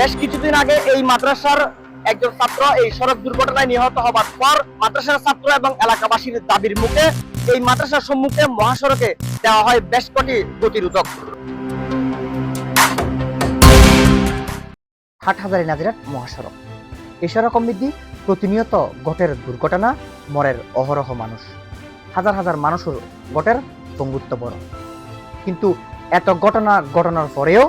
বেশ কিছুদিন আগে এই মাদ্রাসার একজন ছাত্র এই সড়ক দুর্ঘটনায় নিহত হবার পর মাদ্রাসার ছাত্র এবং এলাকাবাসীর দাবির মুখে এই মাদ্রাসার সম্মুখে মহাসড়কে দেওয়া হয় বেশ কটি প্রতিরোধক হাটহাজারি নাজিরাট মহাসড়ক। এই সড়ক সমৃদ্ধি প্রতিনিয়ত গটের দুর্ঘটনা, মরের অহরহ মানুষ। হাজার হাজার মানুষের গটের পঙ্গুত্ব বড়। কিন্তু এত ঘটনা ঘটনার পরেও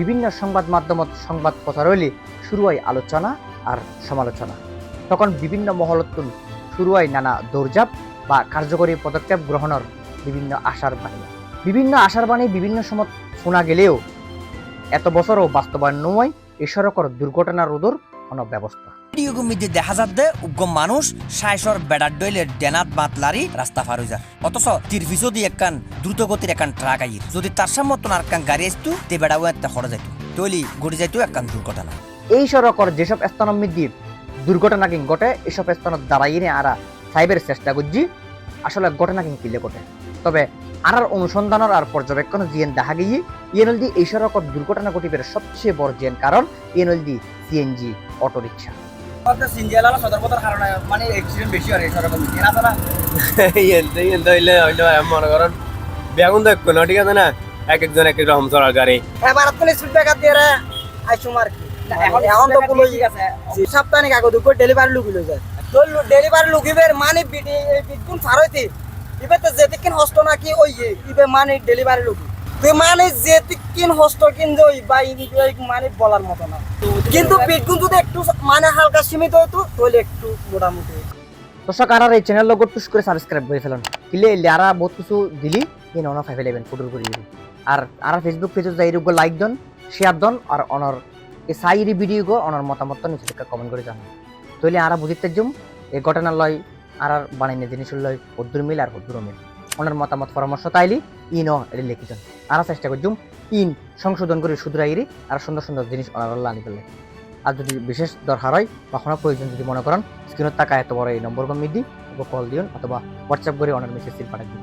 বিভিন্ন সংবাদ মাধ্যমত সংবাদ প্রচার হইলে শুরু হয় আলোচনা আর সমালোচনা। তখন বিভিন্ন মহলতুন শুরু হয় নানা দৌড়জাপ বা কার্যকরী পদক্ষেপ গ্রহণের বিভিন্ন আশার বাণী। বিভিন্ন আশার বাণী বিভিন্ন সময় শোনা গেলেও এত বছরও বাস্তবায়ন নয় সড়কের দুর্ঘটনা রোধর কোনো ব্যবস্থা ভিডিও মধ্যে দেখা যাচ্ছে, উগ্র মানুষ সাইসর বেড়ার ডইলের ডেনাত বাত লারি রাস্তা পার হয়ে অথচ তীর পিছু দিয়ে একখান দ্রুত গতির একখান ট্রাক আইর যদি তার সামনে আর একখান গাড়ি আসতো, তে বেড়াও একটা খড়ে যাইতো। তৈলি ঘটে যাইতো একখান দুর্ঘটনা। এই সড়কের যেসব স্থান মধ্যে দুর্ঘটনা কিং ঘটে, এসব স্থানত দাঁড়াই নিয়ে আরা সাইবের চেষ্টা করছি। আসলে ঘটনা কিং কিলে ঘটে। তবে আরার অনুসন্ধানের আর পর্যবেক্ষণ জিএন দেখা গিয়ে ইএনএলডি এই সড়কের দুর্ঘটনা ঘটিবের সবচেয়ে বড় জিএন কারণ ইএনএলডি, সিএনজি অটো রিক্সা সদর পথের কারণে মানে অ্যাক্সিডেন্ট বেশি হয় এই সড়কের মধ্যে জানা এলতে এলতে হইলে হইলে মনে করেন বেগুন দেখো না ঠিক আছে না? এক একজন এক এক রকম চলার গাড়ি। এবার তুমি স্পিড ব্রেকার দিয়ে রে আইসুম আর কি এখন এখন তো পুলো আছে। সপ্তাহে আগে দুপুর ডেলিভারি লুকি লই যায়। তো ডেলিভারি লুকিবের মানে বিডি এই বিটকুন ছাড়াইতে ইবে তো যেতিকিন হস্ত নাকি ওই যে ইবে মানে ডেলিভারি লুকি। মানে যেতিকিন হস্ত কিন যে ওই বা মানে বলার মতো না। কিন্তু বিটকুন যদি একটু মানে হালকা সীমিত হতো, তাহলে একটু মোটামুটি দর্শক, আর এই চ্যানেল লগত টুস করে সাবস্ক্রাইব করে ফেলুন। কিলে আরা বহুত কিছু দিলি ইন অন ফাইভ ইলেভেন ফুটুর করে দিবি। আর আর ফেসবুক পেজে যাই রুগো লাইক দন শেয়ার দন, আর অনর এই সাইরি ভিডিও গো অনর মতামত নিচে থেকে কমেন্ট করে জানান তইলে আরা বুঝিতে জুম, এই ঘটনা লয় আর আর বানাইনে জিনিস লয় হদ্দুর মিল আর হদ্দুর মিল। অনর মতামত, পরামর্শ তাইলি ইন এটি লিখিছেন আরা চেষ্টা করছুম ইন সংশোধন করে সুদরাইরি আর সুন্দর সুন্দর জিনিস অনারল্লা আনি ফেলে আর যদি বিশেষ দরকার হয় বা কোনো প্রয়োজন যদি মনে করেন স্ক্রিনত টাকা এত বড় এই নম্বর কমিয়ে দিই কল দিন অথবা হোয়াটসঅ্যাপ করে অনেক মেসেজ পাঠাই দিন